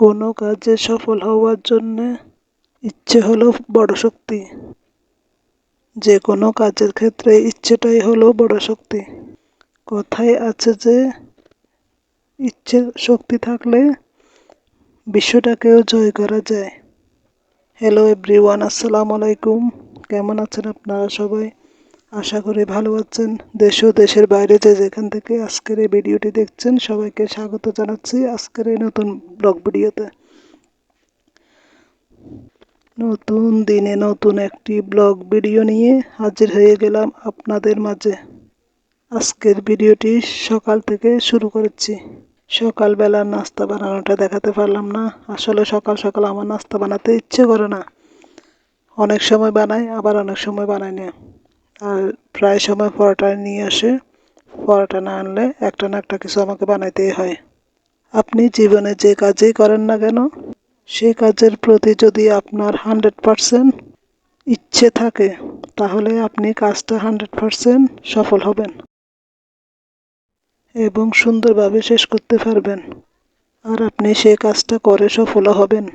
কোনো কাজে সফল হওয়ার জন্যে ইচ্ছে হলো বড় শক্তি। যে কোনো কাজের ক্ষেত্রে ইচ্ছেটাই হলো বড় শক্তি। কথায় আছে যে ইচ্ছে শক্তি থাকলে বিশ্বটাকেও জয় করা যায়। হ্যালো এভরিওয়ান আসসালামু আলাইকুম। কেমন আছেন আপনারা সবাই? আশা করি ভালো আছেন। দেশ ও দেশের বাইরে যে যেখান থেকে আজকের এই ভিডিওটি দেখছেন, সবাইকে স্বাগত জানাচ্ছি আজকের এই নতুন ব্লগ ভিডিওতে। নতুন দিনে নতুন একটি ব্লগ ভিডিও নিয়ে হাজির হয়ে গেলাম আপনাদের মাঝে। আজকের ভিডিওটি সকাল থেকে শুরু করেছি। সকালবেলা নাস্তা বানানোটা দেখাতে পারলাম না। আসলে সকাল সকাল আমার নাস্তা বানাতে ইচ্ছে করে না। অনেক সময় বানাই, আবার অনেক সময় বানাই না। আর প্রায় সময় পরোটা নিয়ে আসে। পরোটা না আনলে একটা না একটা কিছু আমাকে বানাইতেই হয়। আপনি জীবনে যে কাজেই করেন না কেন সেই কাজের প্রতি যদি আপনার হান্ড্রেড পারসেন্ট ইচ্ছে থাকে, তাহলে আপনি কাজটা হান্ড্রেড পারসেন্ট সফল হবেন এবং সুন্দরভাবে শেষ করতে পারবেন। আর আপনি সেই কাজটা করে সফল হবেন।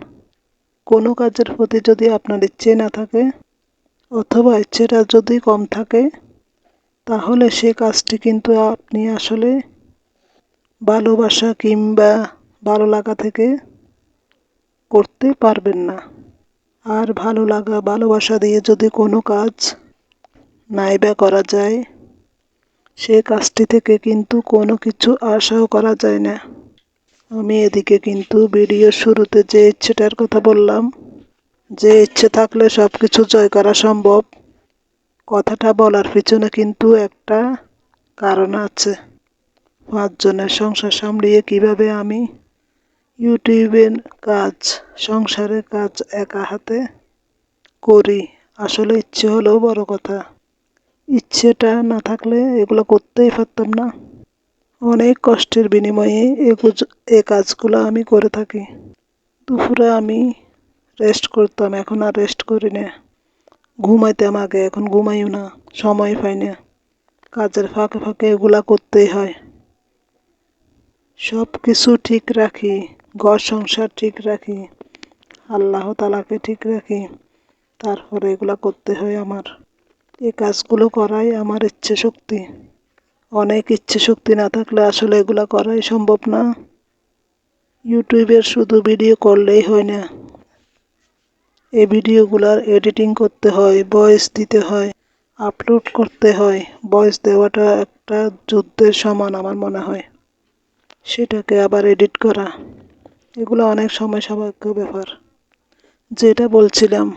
কোনো কাজের প্রতি যদি আপনার ইচ্ছে না থাকে অথবা ইচ্ছেটা যদি কম থাকে, তাহলে সে কাজটি কিন্তু আপনি আসলে ভালোবাসা কিংবা ভালো লাগা থেকে করতে পারবেন না। আর ভালো লাগা, ভালোবাসা দিয়ে যদি কোনো কাজ নাইবা করা যায়, সে কাজটি থেকে কিন্তু কোনো কিছু আশাও করা যায় না। আমি এদিকে কিন্তু ভিডিও শুরুতে যে ইচ্ছেটার কথা বললাম যে ইচ্ছে থাকলে সব কিছু জয় করা সম্ভব, কথাটা বলার পিছনে কিন্তু একটা কারণ আছে। পাঁচজনের সংসার সামলিয়ে কীভাবে আমি ইউটিউবের কাজ, সংসারের কাজ একা হাতে করি, আসলে ইচ্ছে হলেও বড় কথা। ইচ্ছেটা না থাকলে এগুলো করতেই পারতাম না। অনেক কষ্টের বিনিময়ে এ কাজগুলো আমি করে থাকি। দুপুরে আমি রেস্ট করতাম, এখন আর রেস্ট করি না। ঘুমাইতাম আগে এখন ঘুমাইও না, সময় পাই না। কাজের ফাঁকে ফাঁকে এগুলা করতেই হয়। সব কিছু ঠিক রাখি, ঘর সংসার ঠিক রাখি, আল্লাহ তালাকে ঠিক রাখি, তারপরে এগুলা করতে হয় আমার। এই কাজগুলো করাই আমার ইচ্ছে শক্তি। অনেক ইচ্ছে শক্তি না থাকলে আসলে এগুলা করাই সম্ভব না। ইউটিউবের শুধু ভিডিও করলেই হয় না। এই ভিডিওগুলার এডিটিং করতে হয় ভয়েস দিতে হয় আপলোড করতে হয়। ভয়েস দেওয়াটা একটা যুদ্ধের সমান আমার মনে হয়। সেটাকে আবার এডিট করা। এগুলো অনেক সময় সাপেক্ষ ব্যাপার। যেটা বলছিলাম,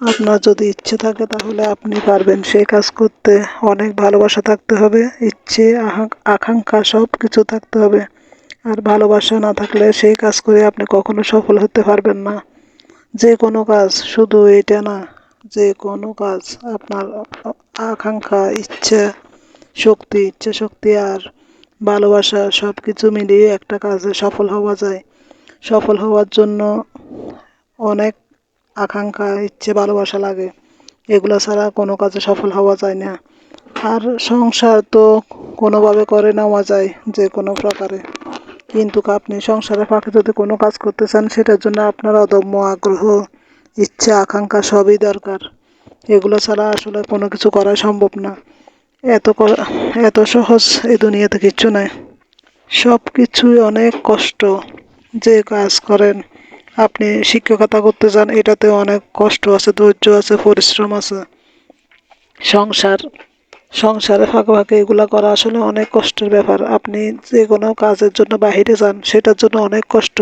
আপনার যদি ইচ্ছে থাকে তাহলে আপনি পারবেন সেই কাজ করতে। অনেক ভালোবাসা থাকতে হবে, ইচ্ছে আকাঙ্ক্ষা সব কিছু থাকতে হবে। আর ভালোবাসা না থাকলে সেই কাজ করে আপনি কখনো সফল হতে পারবেন না। যে কোনো কাজ, শুধু এটা না, যে কোনো কাজ, আপনার আকাঙ্ক্ষা, ইচ্ছা, শক্তি ইচ্ছা, শক্তি আর ভালোবাসা সব কিছু মিলিয়ে একটা কাজে সফল হওয়া যায়। সফল হওয়ার জন্য অনেক আকাঙ্ক্ষা, ইচ্ছে, ভালোবাসা লাগে। এগুলো ছাড়া কোনো কাজে সফল হওয়া যায় না। আর সংসার তো কোনোভাবে করে নেওয়া যায়, যে কোনো প্রকারে। কিন্তু আপনি সংসারের ফাঁকে যদি কোনো কাজ করতে চান, সেটার জন্য আপনার অদম্য আগ্রহ, ইচ্ছা, আকাঙ্ক্ষা সবই দরকার। এগুলো ছাড়া আসলে কোনো কিছু করা সম্ভব না। এত এত সহজ এই দুনিয়াতে কিচ্ছু নাই। সব কিছুই অনেক কষ্ট যে কাজ করেন। আপনি শিক্ষকতা করতে চান এটাতে অনেক কষ্ট আছে, ধৈর্য আছে, পরিশ্রম আছে। সংসার সংসারে ফাঁকে ফাঁকে এগুলো করা আসলে অনেক কষ্টের ব্যাপার। আপনি যে কোনো কাজের জন্য বাহিরে যান, সেটার জন্য অনেক কষ্ট।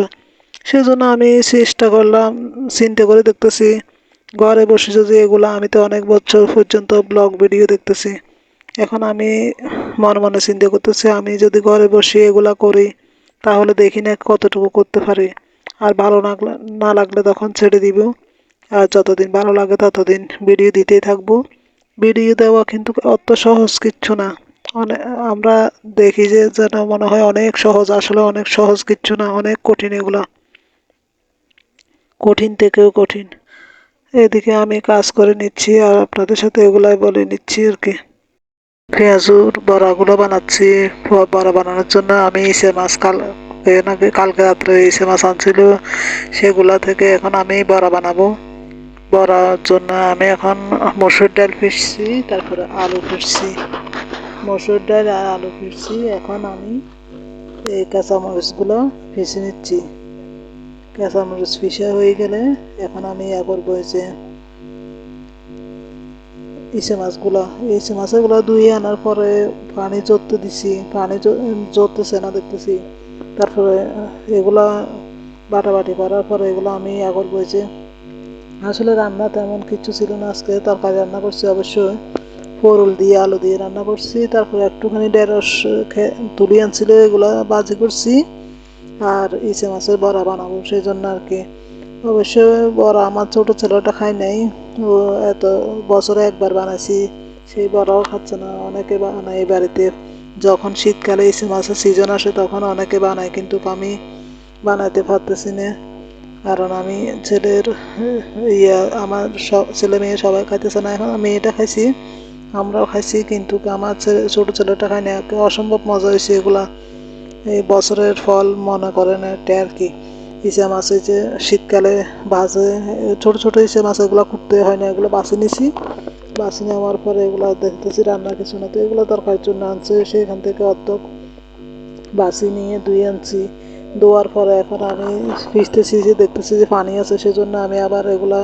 সেজন্য আমি চেষ্টা করলাম, চিন্তা করে দেখতেছি। ঘরে বসে যদি এগুলো আমি তো অনেক বছর পর্যন্ত ব্লগ ভিডিও দেখতেছি। এখন আমি মনে মনে চিন্তা করতেছি, আমি যদি ঘরে বসে এগুলো করি, তাহলে দেখি না কতটুকু করতে পারি। আর ভালো লাগলে, না লাগলে তখন ছেড়ে দিব। আর যতদিন ভালো লাগে ততদিন ভিডিও দিতেই থাকব। ভিডিও দেওয়া কিন্তু অত সহজ কিচ্ছু না। অনেক আমরা দেখি যে যেন মনে হয় অনেক সহজ, আসলে অনেক সহজ কিচ্ছু না, অনেক কঠিন এগুলা। কঠিন থেকেও কঠিন। এদিকে আমি কাজ করে নিচ্ছি আর আপনাদের সাথে এগুলাই বলে নিচ্ছি আর কি। পেঁয়াজুর বড়াগুলো বানাচ্ছি। বড়া বানানোর জন্য আমি ইসে মাছ কাল নাকি কালকে রাত্রে ইসে মাছ আনছিল, সেগুলা থেকে এখন আমি বড়া বানাবো। বড়ার জন্য আমি এখন মসুর ডাল ফিরছি তারপরে আলু ফিরছি মসুর ডাল আর আলু ফিরছি এখন আমি এই কাঁচামরিচগুলো ফিসে নিচ্ছি। কাঁচামরিচ ফিসা হয়ে গেলে এখন আমি ইয়া করব যে ইসে মাছগুলো। ইসে মাছগুলো ধুয়ে আনার পরে পানি জড়তে দিছি। পানি জড়তেছে না দেখতেছি। তারপরে এগুলা বাটাবাটি করার পরে এগুলো আমি ইয়া করব যে আসলে রান্না তেমন কিছু ছিল না। আজকে তরকারি রান্না করছি অবশ্যই। ফরুল দিয়ে, আলু দিয়ে রান্না করছি। তারপরে একটুখানি ঢেঁড়স তুলি আনছিল, এগুলো বাজি করছি। আর ইসে মাছের বড়া বানাবো সেই জন্য আর কি। অবশ্য বড়া আমার ছোট ছেলেটা খাই নাই। ও এত বছরে একবার বানাইছি, সেই বড়াও খাচ্ছে না। অনেকে বানায় বাড়িতে। যখন শীতকালে ইসে মাছের সিজন আসে, তখন অনেকে বানায়, কিন্তু আমি বানাইতে পারতেছি না। কারণ আমি ছেলের, ইয়া, আমার সব, ছেলে মেয়ে সবাই খাইতেছে না। এখন আমি এটা খাইছি, আমরাও খাইছি, কিন্তু আমার ছেলে, ছোটো ছেলেটা খাই না। অসম্ভব মজা হয়েছে এগুলা। এই বছরের ফল মনে করেন এটা আর কি। ইসে মাছ যে শীতকালে বাজে ছোট ছোট ইসে মাছ এগুলো কুটতে হয় না, এগুলো বাছে নিছি। বাছে নেওয়ার পরে এগুলো দেখতেছি রান্নার কিছু না। তো এগুলো তরকারির জন্য আনছে, সেখান থেকে অর্ধক বাছি নিয়ে ধুয়ে আনছি। ধোয়ার পরে এখন আমি ফিসতেছি সিজে দেখতেছি যে পানি আছে সেজন্য আমি আবার এগুলা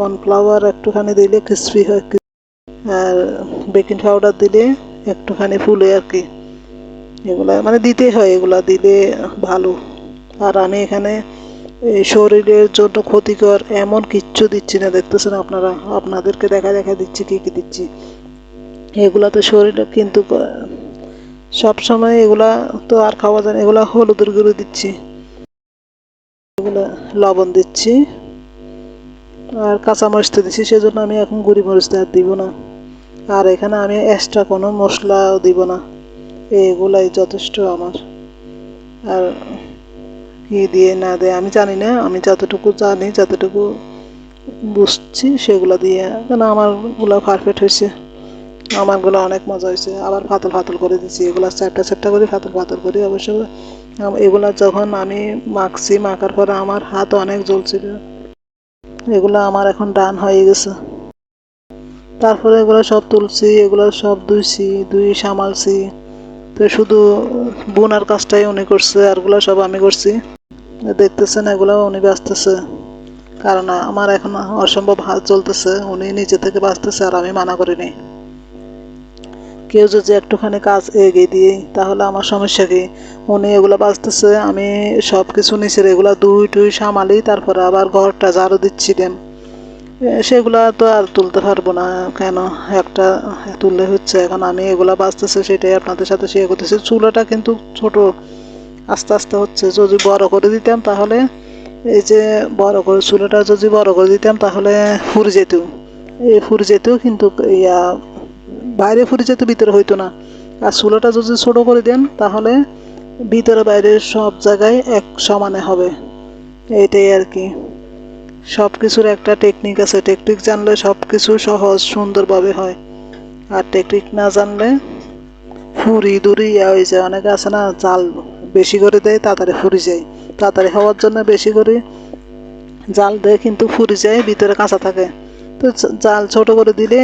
কর্নফ্লাওয়ার একটুখানি দিলে ক্রিসপি হয় আর বেকিং পাউডার দিলে একটুখানি ফুলে আর কি। এগুলা মানে দিতে হয়, এগুলা দিলে ভালো। আর আমি এখানে এই শরীরের জন্য ক্ষতিকর এমন কিচ্ছু দিচ্ছি না, দেখতেছেন আপনারা? আপনাদেরকে দেখা দেখা দিচ্ছি, কী কী দিচ্ছি। এগুলা তো শরীরে কিন্তু সব সময় এগুলা তো আর খাওয়া যায় না, এগুলা হলুদের গুঁড়ো দিচ্ছি। এগুলা লবণ দিচ্ছি। আর কাঁচামরিচ তো দিচ্ছি সেজন্য আমি এখন গুঁড়ি মরিচ আর দিব না। আর এখানে আমি এক্সট্রা কোনো মশলাও দিব না। এগুলাই যথেষ্ট আমার। আর কি দিয়ে না দেয়, আমি জানি না, আমি যতটুকু জানি, যতটুকু বুঝছি, সেগুলো দিয়ে, কেন আমারগুলো পারফেক্ট হয়েছে। আমারগুলো অনেক মজা হয়েছে। আবার ফাতল ফাতল করে দিচ্ছি এগুলো চারটা চারটা করে, ফাতল ফাতল করি অবশ্য। এগুলো যখন আমি মাখছি, মাখার পরে আমার হাত অনেক জ্বলছিল। এগুলো আমার এখন ডান হয়ে গেছে। তারপরে এগুলো সব তুলছি, এগুলো সব ধুইছি, ধুই সামালছি। তো শুধু বোনার কাজটাই উনি করছে আর আরগুলো সব আমি করছি। দেখতেছেন, এগুলো উনি বাঁচতেছে। কারণ আমার এখন অসম্ভব হাত চলতেছে, উনি নিজে থেকে বাঁচতেছে আর আমি মানা করিনি। কেউ যদি একটুখানি কাজ এগিয়ে দিই, তাহলে আমার সমস্যা কি? উনি এগুলো বাঁচতেছে, আমি সব কিছু নিচের এগুলো দুই টুই সামালি তারপরে আবার ঘরটা ঝাড়ু দিচ্ছিলাম সেগুলা তো আর তুলতে পারব না, কেন? একটা তুললে হচ্ছে, এখন আমি এগুলা বাঁচতেছে, সেটাই আপনাদের সাথে শেয়ার করতেছি। চুলাটা কিন্তু ছোট, আস্তে আস্তে হচ্ছে, যদি বড় করে দিতাম তাহলে, এই যে বড় করে চুলাটা যদি বড় করে দিতাম তাহলে ফুরে যেত। এই ফুরে যেত কিন্তু ইয়া বাইরে ফুরে যেত ভিতরে হইতো না। আর চুলাটা যদি ছোট করে দেন, তাহলে ভিতরে বাইরে সব জায়গায় এক সমানে হবে। এটাই আর কি। সব কিছুর একটা টেকনিক আছে। টেকনিক জানলে সব কিছু সহজ, সুন্দরভাবে হয়। আর টেকনিক না জানলে ফুরি দুরি হয়ে যায়। অনেকে আছে না, জাল বেশি করে দেয়, তাড়াতাড়ি ফুরি যায়। তাড়াতাড়ি হওয়ার জন্য বেশি করে জাল দেয়, কিন্তু ফুরি যায়, ভিতরে কাঁচা থাকে। তো জাল ছোট করে দিলে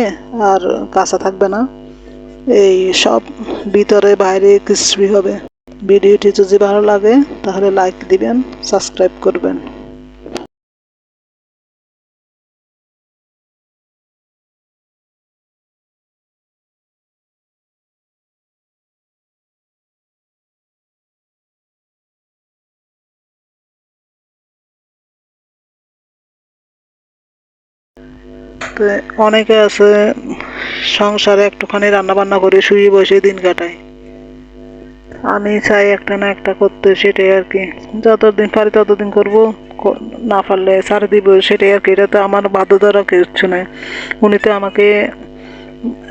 আর কাঁচা থাকবে না। এই সব ভিতরে বাইরে ক্রিসপি হবে। ভিডিওটি যদি ভালো লাগে, তাহলে লাইক দিবেন সাবস্ক্রাইব করবেন। অনেকে আছে, সংসারে একটুখানি রান্না বান্না করে শুয়ে বসে দিন কাটায়। আমি চাই একটা না একটা করতে, সেটাই আর কি। যতদিন পারি ততদিন করব না পারলে ছাড়ে দিব, সেটাই আর কি। এটা তো আমার বাধ্যতার কিছু নাই। উনি তো আমাকে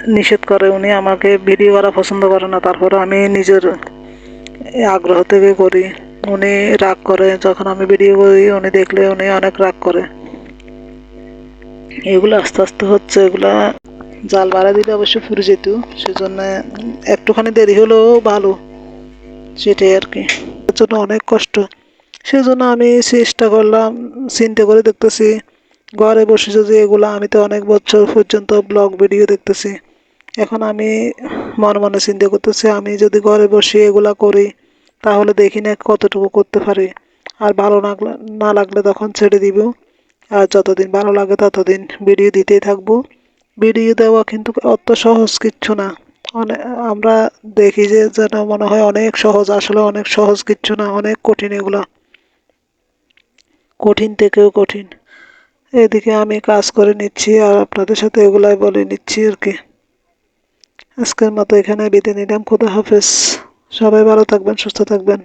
নিষেধ করে, উনি আমাকে ভিডিও করা পছন্দ করে না তারপরে আমি নিজের আগ্রহ থেকে করি। উনি রাগ করে, যখন আমি ভিডিও করি, উনি দেখলে উনি অনেক রাগ করে। এগুলো আস্তে আস্তে হচ্ছে, এগুলা জাল বাড়া দিলে অবশ্য ফুরে যেত সেজন্য একটুখানি দেরি হলেও ভালো সেটাই আর কি। জন্য অনেক কষ্ট। সেজন্য আমি চেষ্টা করলাম, চিন্তা করে দেখতেছি, ঘরে বসে যদি এগুলো আমি তো অনেক বছর পর্যন্ত ব্লগ ভিডিও দেখতেছি, এখন আমি মনে মনে চিন্তা করতেছি, আমি যদি ঘরে বসে এগুলা করি, তাহলে দেখি না কতটুকু করতে পারি। আর ভালো লাগলে না লাগলে তখন ছেড়ে দিব। আর যতদিন ভালো লাগে ততদিন ভিডিও দিতেই থাকব। ভিডিও দেওয়া কিন্তু অত সহজ কিচ্ছু না। অনেক আমরা দেখি যে যেন মনে হয় অনেক সহজ, আসলে অনেক সহজ কিচ্ছু না, অনেক কঠিন এগুলা। কঠিন থেকেও কঠিন। এদিকে আমি কাজ করে নিচ্ছি আর আপনাদের সাথে এগুলাই বলে নিচ্ছি আর কি। আজকের মতো এখানে বিদায় নিলাম। খোদা হাফেজ। সবাই ভালো থাকবেন, সুস্থ থাকবেন।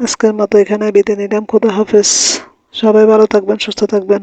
আজকের মতো এখানে বিদায় নিলাম। খুদা হাফেজ। সবাই ভালো থাকবেন সুস্থ থাকবেন।